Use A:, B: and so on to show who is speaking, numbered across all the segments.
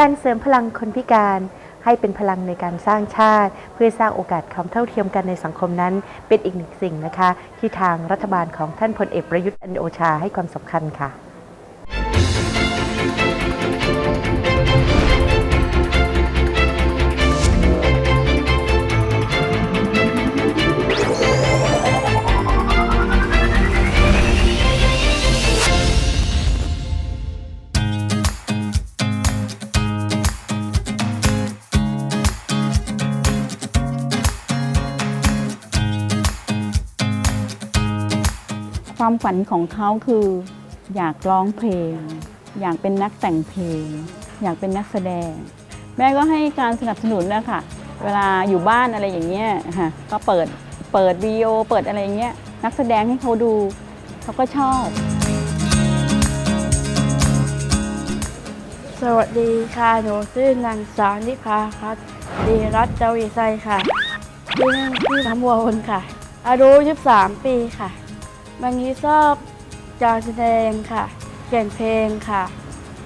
A: การเสริมพลังคนพิการ ให้เป็นพลังในการสร้างชาติ เพื่อสร้างโอกาสความเท่าเทียมกันในสังคมนั้น เป็นอีกหนึ่งสิ่งนะคะ ที่ทางรัฐบาลของท่านพลเอกประยุทธ์อันโอชาให้ความสำคัญค่ะ
B: ความฝันของเขาคืออยากร้องเพลง อยากเป็นนักแต่งเพลง อยากเป็นนักแสดง แม่ก็ให้การสนับสนุนนะคะเวลาอยู่บ้านอะไรอย่างเงี้ยค่ะก็เปิดเปิดวิดีโอเปิดอะไรอย่างเงี้ยนักแสดงให้เขาดูเขาก็ชอบ
C: สวัสดีค่ะหนูชื่อนางสาวนิพาครับดีรัตน์เจวีไซค่ะชื่อเล่นชื่อน้ำวัวคนค่ะ อายุ 23 ปีค่ะ บางทีชอบการแสดงค่ะ เขียนเพลงค่ะ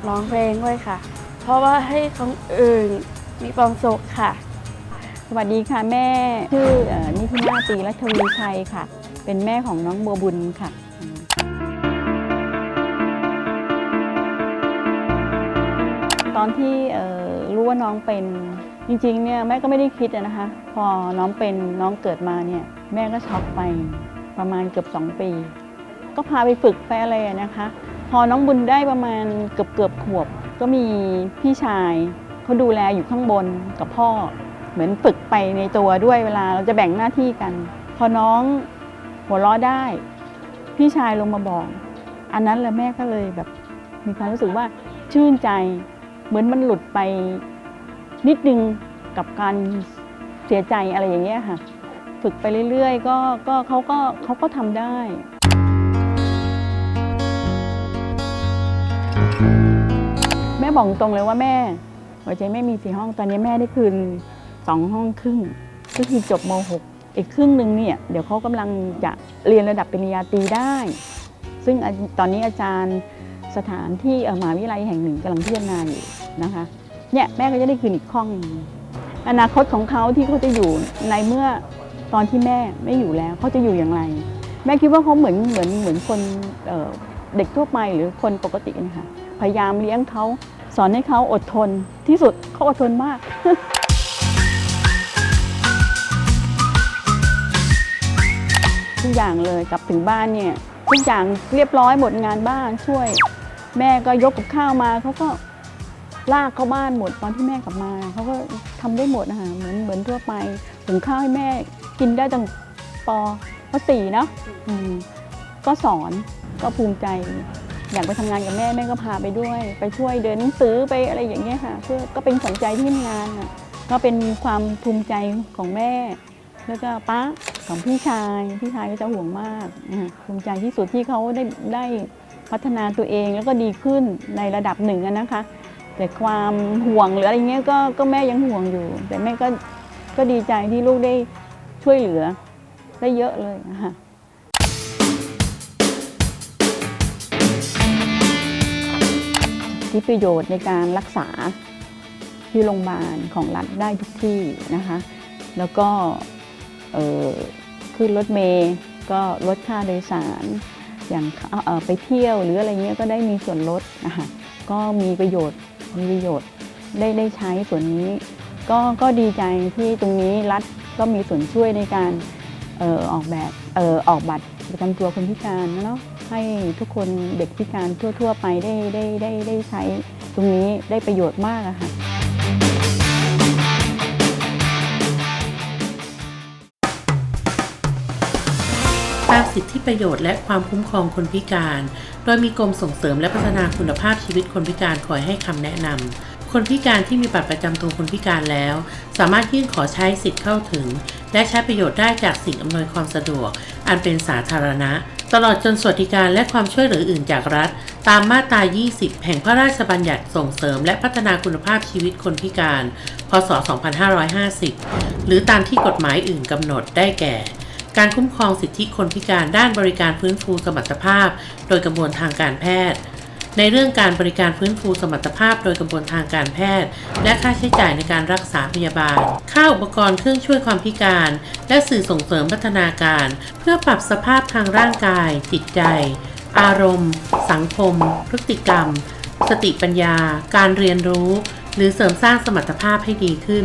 C: ร้องเพลงด้วยค่ะ เพราะว่าให้คนอื่นมีความสุขค่ะ
B: สวัสดีค่ะแม่ ชื่อเอ่อนิธินาตีรัชวีชัยค่ะ เป็นแม่ของน้องบัวบุญค่ะ ตอนที่เอ่อรู้ว่าน้องเป็นจริงๆเนี่ยแม่ก็ไม่ได้คิดอะนะคะ พอน้องเป็นน้องเกิดมาเนี่ยแม่ก็ช็อกไป ประมาณเกือบ 2 ปี ก็พาไปฝึกไปอะไรนะคะ พอน้องบุญได้ประมาณเกือบเกือบขวบ ก็มีพี่ชายเขาดูแลอยู่ข้างบนกับพ่อ เหมือนฝึกไปในตัวด้วยเวลาเราจะแบ่งหน้าที่กัน พอน้องหัวเราะได้ พี่ชายลงมาบอก อันนั้นแหละแม่ก็เลยแบบมีความรู้สึกว่าชื่นใจ เหมือนมันหลุดไปนิดนึงกับการเสียใจอะไรอย่างเงี้ยค่ะ ฝึกไปเรื่อยๆ ก็ก็เขาก็เขาก็ทำได้ แม่บอกตรงเลยว่าแม่หัวใจแม่มีสี่ห้องตอนนี้แม่ได้คืนสองห้องครึ่งก็คือจบม .6 อีกครึ่งหนึ่งเนี่ยเดี๋ยวเขากำลังจะเรียนระดับปริญญาตรีได้ ซึ่งตอนนี้อาจารย์สถานที่มหาวิทยาลัยแห่งหนึ่งกำลังพิจารณาอยู่นะคะเนี่ยแม่ก็จะได้คืนอีกห้องอนาคตของเขาที่เขาจะอยู่ในเมื่อ ตอนที่แม่ไม่อยู่แล้วเขาจะอยู่อย่างไร แม่คิดว่าเขาเหมือนเหมือนเหมือนคนเเด็กทั่วไปหรือคนปกตินะคะพยายามเลี้ยงเขาสอนให้เขาอดทนที่สุดเขาอดทนมากทุกอย่างเลยกลับถึงบ้านเนี่ยทุกอย่างเรียบร้อยหมดงานบ้านช่วย แม่ก็ยกกับข้าวมาเขาก็ลากเข้าบ้านหมดตอนที่แม่กลับมาเขาก็ทำได้หมดนะคะเหมือนเหมือนทั่วไปหุงข้าวให้แม่ กินได้ตั้งปปสี่เนอะอืมก็สอนก็ภูมิใจ อยากไปทำงานกับแม่แม่ก็พาไปด้วย ไปช่วยเดินหนังสือไปอะไรอย่างเงี้ยค่ะเพื่อก็เป็นขวัญใจที่ทำงานอะก็เป็นความภูมิใจของแม่ แล้วก็ป้าของพี่ชายพี่ชายก็จะห่วงมากนะคะภูมิใจที่สุดที่เขาได้ได้พัฒนาตัวเองแล้วก็ดีขึ้นในระดับหนึ่งอะนะคะ แต่ความห่วงหรืออะไรเงี้ยก็ก็แม่ยังห่วงอยู่ แต่แม่ก็ก็ดีใจที่ลูกได้ ช่วยเหลือได้เยอะเลยนะคะที่ประโยชน์ในการรักษาที่โรงพยาบาลของรัฐได้ทุกที่นะคะ แล้วก็ขึ้นรถเมย์ก็ลดค่าโดยสาร อย่างไปเที่ยวหรืออะไรเงี้ยก็ได้มีส่วนลดนะคะก็มีประโยชน์มีประโยชน์ได้ได้ใช้ส่วนนี้ ก็ก็ดีใจที่ตรงนี้รัฐ ก็มีส่วนช่วยในการเออออกแบบเออออกบัตรประจำตัวคนพิการเนาะให้ทุกคนเด็กพิการทั่ว ๆ ไปได้ได้ได้ได้ใช้ตรงนี้ได้ประโยชน์มากอะค่ะ
D: ตามสิทธิประโยชน์และความคุ้มครองคนพิการ โดยมีกรมส่งเสริมและพัฒนาคุณภาพชีวิตคนพิการคอยให้คำแนะนำ คนพิการที่มีบัตรประจำตัวคนพิการแล้ว สามารถยื่นขอใช้สิทธิ์เข้าถึง และใช้ประโยชน์ได้จากสิ่งอำนวยความสะดวก อันเป็นสาธารณะ ตลอดจนสวัสดิการและความช่วยเหลืออื่นจากรัฐ ตามมาตรา 20 แห่งพระราชบัญญัติส่งเสริม และพัฒนาคุณภาพชีวิตคนพิการ พศ 2550 หรือตามที่กฎหมายอื่นกำหนดได้แก่การคุ้มครองสิทธิคนพิการด้านบริการฟื้นฟูสมรรถภาพ โดยกระบวนทางการแพทย์ ในเรื่องการบริการฟื้นฟูสมรรถภาพโดยกระบวนทางการแพทย์ และค่าใช้จ่ายในการรักษาพยาบาล ค่าอุปกรณ์เครื่องช่วยความพิการ และสื่อส่งเสริมพัฒนาการ เพื่อปรับสภาพทางร่างกาย จิตใจ อารมณ์ สังคม พฤติกรรม สติปัญญา การเรียนรู้ หรือเสริมสร้างสมรรถภาพให้ดีขึ้น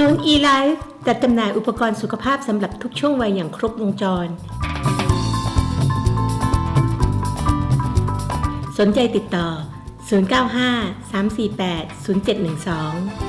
E: ศูนย์ e-life จัดจำหน่ายอุปกรณ์สุขภาพสำหรับทุกช่วงวัยอย่างครบวงจร สนใจติดต่อ 095 348 0712